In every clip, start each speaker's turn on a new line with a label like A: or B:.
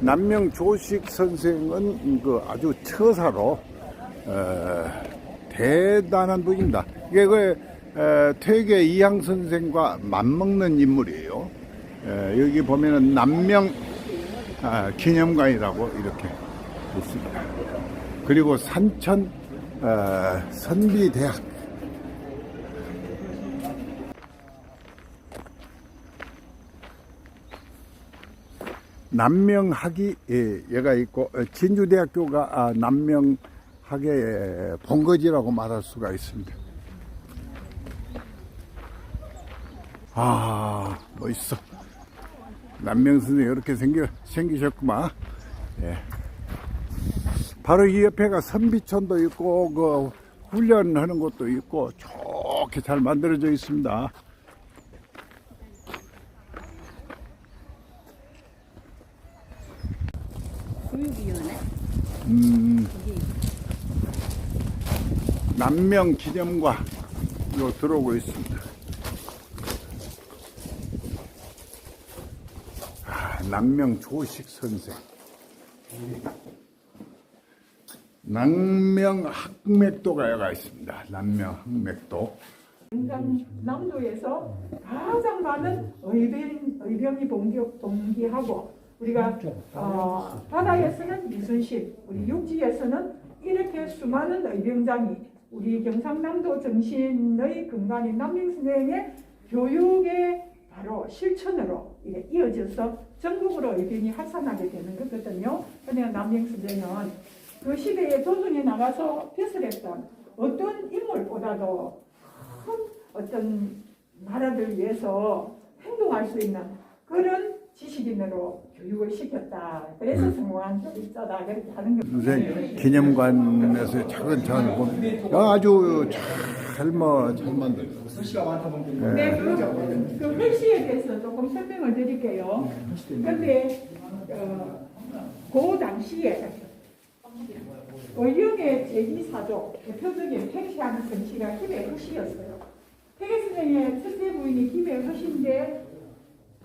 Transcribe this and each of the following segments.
A: 남명 조식 선생은 그 아주 처사로 어, 대단한 분입니다. 이게 그 에, 퇴계 이항 선생과 맞먹는 인물이에요. 에, 여기 보면은 남명 아, 기념관이라고 이렇게 있습니다. 그리고 산천 어, 선비대학 남명학이 예, 얘가 있고 어, 진주대학교가 아, 남명학의 본거지라고 말할 수가 있습니다. 아 멋있어. 남명 선생 이렇게 생겨 생기셨구만. 예. 바로 이 옆에가 선비촌도 있고 그 훈련하는 곳도 있고 좋게 잘 만들어져 있습니다.
B: 교육위원회?
A: 음, 남명 기념과 요 들어오고 있습니다. 아, 남명 조식 선생. 남명 학맥도가 여가 있습니다. 남명 학맥도.
C: 남도에서 가장 많은 의병, 의병이 봉기, 봉기하고 우리가 어, 바다에서는 이순신, 우리 육지에서는 이렇게 수많은 의병장이 우리 경상남도 정신의 근간인 남명선생의 교육의 바로 실천으로 이어져서 전국으로 의병이 확산하게 되는 거거든요. 그런데 남명선생은 그 시대에 조선에 나가서 벼슬했던 어떤 인물보다도 큰 어떤 나라를 위해서 행동할 수 있는 그런 지식인으로 교육을 시켰다. 그래서 성공한 적이 있다. 그렇게 하는 거예요.
A: 선생 기념관에서 차근차근 보면 아주 잘뭐잘 만들었어.
C: 네, 그, 그 글씨에 대해서 조금 설명을 드릴게요. 근데 어, 그 당시에 의령의 제기사조 대표적인 팽시하는 정치가 김해 허씨였어요. 태계 선생의 첫째 부인이 김해 허씨인데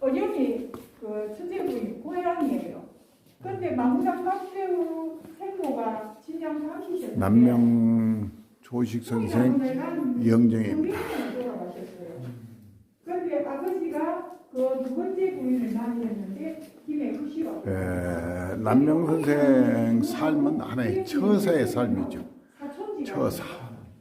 C: 의령이 그 부인 고향이에요. 근데 망당 박태우 생모가 진양 박씨셨는데
A: 남명 조식 선생 영정입니다.
C: 그런데 아버지가 그두 번째 부인을 맞이했는데 김해 후시가
A: 에, 남명 선생 삶은 하나의 처사의 삶이죠. 처사.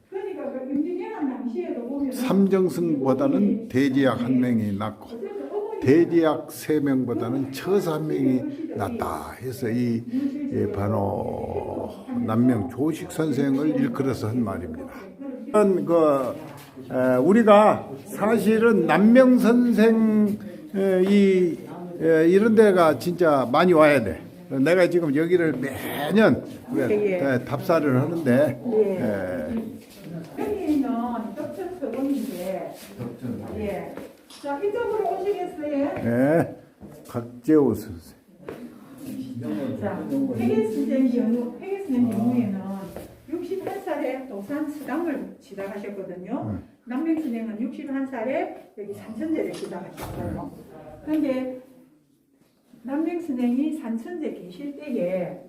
C: 그러니까 그 임진왜란 당시에도 보면
A: 삼정승보다는 대지약 한 명이 낫고 대지약 세 명보다는 처사 한 명이 낫다 해서 이 예, 바로 남명 조식 선생을 일컬어서 한 말입니다. 그 에, 우리가 사실은 남명 선생 에, 이 에, 이런 데가 진짜 많이 와야 돼. 내가 지금 여기를 매년 에, 답사를 하는데 에,
C: 여기는 덕천 서원인데 예. 자 이쪽으로 오시겠어요?
A: 네, 각재호 선생.
C: 자, 선생 경우, 해계 선생 경우에는 61살에 도산 수당을 시작하셨거든요. 남명 선생은 61살에 여기 산천제를 시작하셨어요. 그런데 남명 선생이 산천제 계실 때에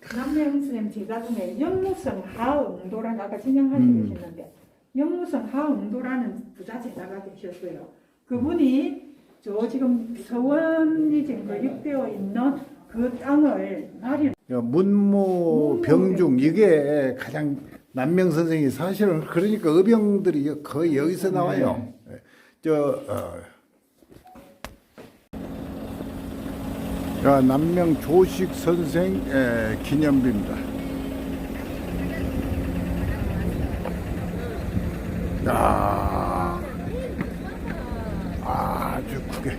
C: 남명 선생 제자 중에 영무성 하응도라는 아까 진행하시고
A: 음.
C: 계셨는데 영무성 하응도라는 부자 제자가 계셨어요. 그분이 저 지금 서원이 지금 건립되어 있는 그 땅을 마련
A: 문무 병중 이게 가장 남명 선생이 사실은 그러니까 의병들이 거의 여기서 나와요. 저 어. 자, 남명 조식 선생 에, 기념비입니다. 야, 아주 크게.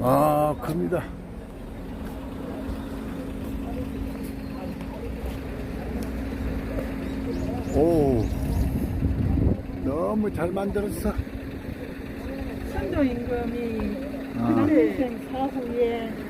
A: 아, 큽니다. 오, 너무 잘 만들었어.
C: 선조 임금이
A: 아.
C: 남생 사후에